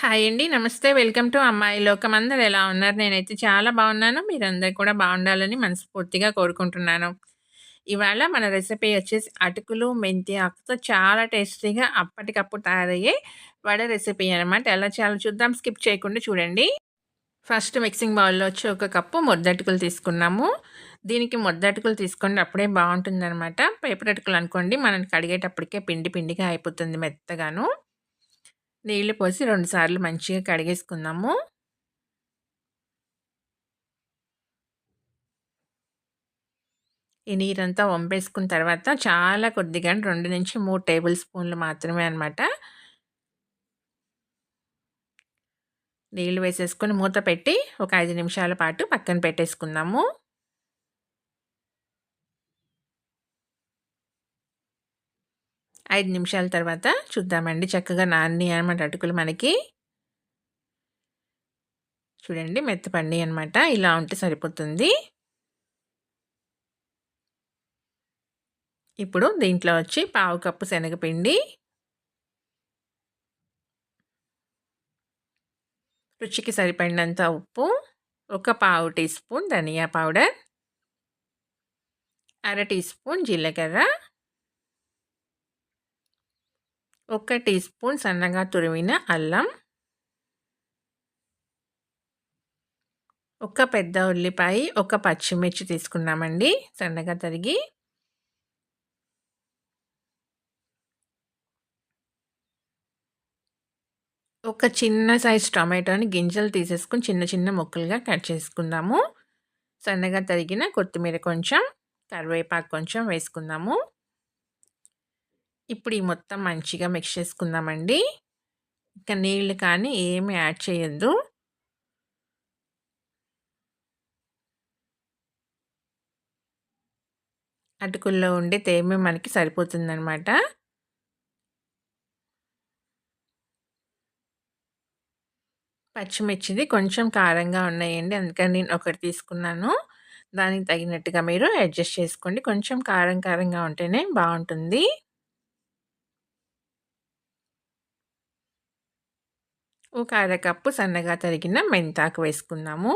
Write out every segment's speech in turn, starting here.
Hi అండి. నమస్తే. Welcome to అమ్మాయి లోకం. అందరు ఎలా ఉన్నారు? నేనైతే చాలా బాగున్నాను. మీరందరూ కూడా బాగుండాలని మనస్ఫూర్తిగా కోరుకుంటున్నాను. ఇవాళ మన రెసిపీ వచ్చేసి అటుకులు, మెంతి ఆకుతో చాలా టేస్టీగా అప్పటికప్పుడు తయారయ్యే వడ రెసిపీ అనమాట. ఎలా చాలా చూద్దాం. స్కిప్ చేయకుండా చూడండి. ఫస్ట్ మిక్సింగ్ బౌల్‌లో వచ్చి ఒక కప్పు ముద్దటుకులు తీసుకున్నాము. దీనికి ముద్దటుకులు తీసుకోండి అప్పుడే బాగుంటుందనమాట. పేపర్ అటుకులు అనుకోండి మనం కడిగేటప్పటికే పిండి పిండిగా అయిపోతుంది మెత్తగాను. నీళ్ళు పోసి రెండుసార్లు మంచిగా కడిగేసుకుందాము. ఈ నీరంతా వంపేసుకున్న తర్వాత చాలా కొద్దిగా 2-3 టేబుల్ స్పూన్లు మాత్రమే అనమాట. నీళ్ళు వేసేసుకొని మూత పెట్టి ఒక ఐదు నిమిషాల పాటు పక్కన పెట్టేసుకుందాము. ఐదు నిమిషాల తర్వాత చూద్దామండి. చక్కగా నాన్ని అనమాట అటుకులు మనకి. చూడండి మెత్తపండి అనమాట. ఇలా ఉంటే సరిపోతుంది. ఇప్పుడు దీంట్లో వచ్చి పావు కప్పు శనగపిండి రుచికి సరిపడినంత ఉప్పు, ఒక పావు టీ స్పూన్ ధనియా పౌడర్, అర టీ స్పూన్ జీలకర్ర ఒక టీ స్పూన్ సన్నగా తురిమిన అల్లం. ఒక పెద్ద ఉల్లిపాయ ఒక పచ్చిమిర్చి తీసుకున్నామండి సన్నగా తరిగి. ఒక చిన్న సైజ్ టొమాటోని గింజలు తీసేసుకుని చిన్న చిన్న ముక్కలుగా కట్ చేసుకుందాము. సన్నగా తరిగిన కొత్తిమీర కొంచెం కరివేపాకు కొంచెం వేసుకుందాము. ఇప్పుడు ఈ మొత్తం మంచిగా మిక్స్ చేసుకుందామండి. ఇంకా నీళ్ళు కానీ ఏమి యాడ్ చేయొద్దు. అటుకుల్లో ఉండే తేమ మనకి సరిపోతుందనమాట పచ్చిమిర్చిది కొంచెం కారంగా ఉన్నాయండి. అందుకని నేను ఒకటి తీసుకున్నాను. దానికి తగినట్టుగా మీరు అడ్జస్ట్ చేసుకోండి. కొంచెం కారం కారంగా ఉంటేనే బాగుంటుంది. ఒక అరకప్పు సన్నగా తరిగిన మెంతాకు వేసుకుందాము.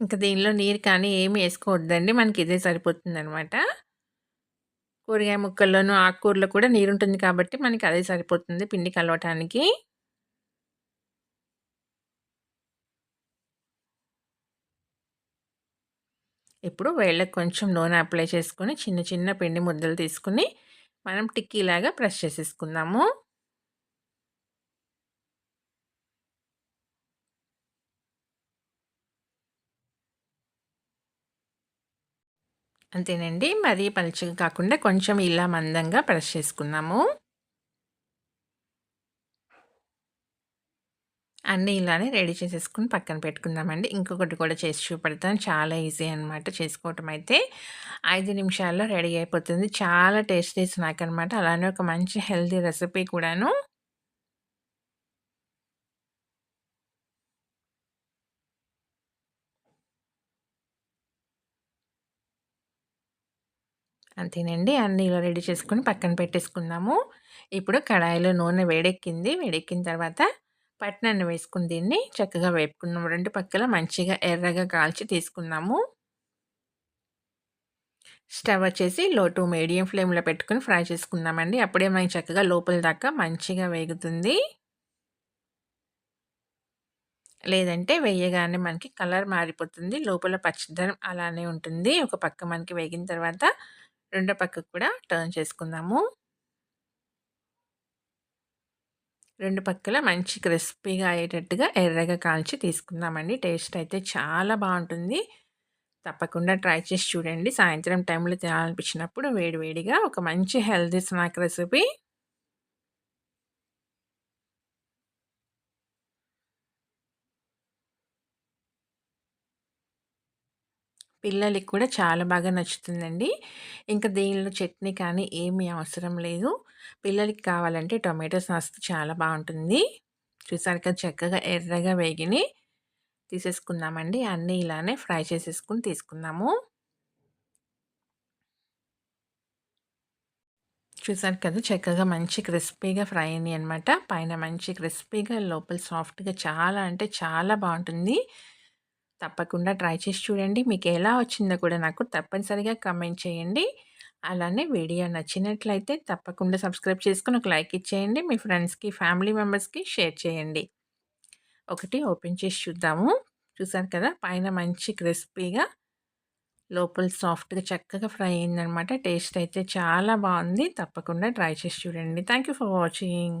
ఇంకా దీనిలో నీరు కానీ ఏమి వేసుకోవద్దండి మనకి ఇదే సరిపోతుందనమాట కూరగాయ ముక్కల్లోనూ ఆకుకూరలో కూడా నీరు ఉంటుంది కాబట్టి మనకి అదే సరిపోతుంది పిండి కలవటానికి. ఇప్పుడు వేళ్ళకి కొంచెం నూనె అప్లై చేసుకొని చిన్న చిన్న పిండి ముద్దలు తీసుకుని మనం టిక్కీలాగా ప్రెస్ చేసేసుకుందాము. అంతేనండి. మరీ పలుచగా కాకుండా కొంచెం ఇలా మందంగా ప్రెస్ చేసుకున్నాము అన్నీ ఇలానే రెడీ చేసేసుకుని పక్కన పెట్టుకుందామండి. ఇంకొకటి కూడా చేసి చూపెడతాను. చాలా ఈజీ అనమాట చేసుకోవటం అయితే. ఐదు నిమిషాల్లో రెడీ అయిపోతుంది. చాలా టేస్టీ స్నాక్ అనమాట అలానే ఒక మంచి హెల్తీ రెసిపీ కూడాను. అంతేనండి. అన్నీ ఇలా రెడీ చేసుకుని పక్కన పెట్టేసుకుందాము. ఇప్పుడు కడాయిలో నూనె వేడెక్కింది. వేడెక్కిన తర్వాత పట్నాన్ని వేసుకుని దీన్ని చక్కగా వేపుకున్నాము. రెండు పక్కల మంచిగా ఎర్రగా కాల్చి తీసుకున్నాము. స్టవ్ వచ్చేసి లో టు మీడియం ఫ్లేమ్లో పెట్టుకుని ఫ్రై చేసుకున్నామండి. అప్పుడే మనకి చక్కగా లోపల దాకా మంచిగా వేగుతుంది. లేదంటే వేయగానే మనకి కలర్ మారిపోతుంది. లోపల పచ్చదనం అలానే ఉంటుంది. ఒక పక్క మనకి వేగిన తర్వాత రెండో పక్కకు కూడా టర్న్ చేసుకుందాము. రెండు పక్కల మంచి క్రిస్పీగా అయ్యేటట్టుగా ఎర్రగా కాల్చి తీసుకుందామండి. టేస్ట్ అయితే చాలా బాగుంటుంది. తప్పకుండా ట్రై చేసి చూడండి. సాయంత్రం టైంలో తినాలనిపించినప్పుడు వేడివేడిగా ఒక మంచి హెల్తీ స్నాక్ రెసిపీ పిల్లలకి కూడా చాలా బాగా నచ్చుతుందండి ఇంకా దీనిలో చట్నీ కానీ ఏమీ అవసరం లేదు పిల్లలకి కావాలంటే టొమాటో సాస్ చాలా బాగుంటుంది చూసారు కదా చక్కగా ఎర్రగా వేగిని తీసేసుకుందామండి. అన్నీ ఇలానే ఫ్రై చేసేసుకుని తీసుకుందాము. చూసారు కదా! చక్కగా మంచి క్రిస్పీగా ఫ్రై అయినాయన్నమాట. పైన మంచి క్రిస్పీగా, లోపల సాఫ్ట్‌గా చాలా అంటే చాలా బాగుంటుంది తప్పకుండా ట్రై చేసి చూడండి. మీకు ఎలా వచ్చిందో కూడా నాకు తప్పనిసరిగా కమెంట్ చేయండి. అలానే వీడియో నచ్చినట్లయితే తప్పకుండా సబ్స్క్రైబ్ చేసుకొని ఒక లైక్ ఇచ్చేయండి. మీ ఫ్రెండ్స్‌కి, ఫ్యామిలీ మెంబర్స్‌కి షేర్ చేయండి. ఒకటి ఓపెన్ చేసి చూద్దాము. చూసారు కదా! పైన మంచి క్రిస్పీగా లోపల సాఫ్ట్‌గా చక్కగా ఫ్రై అయిందనమాట. టేస్ట్ అయితే చాలా బాగుంది తప్పకుండా ట్రై చేసి చూడండి. Thank you for watching.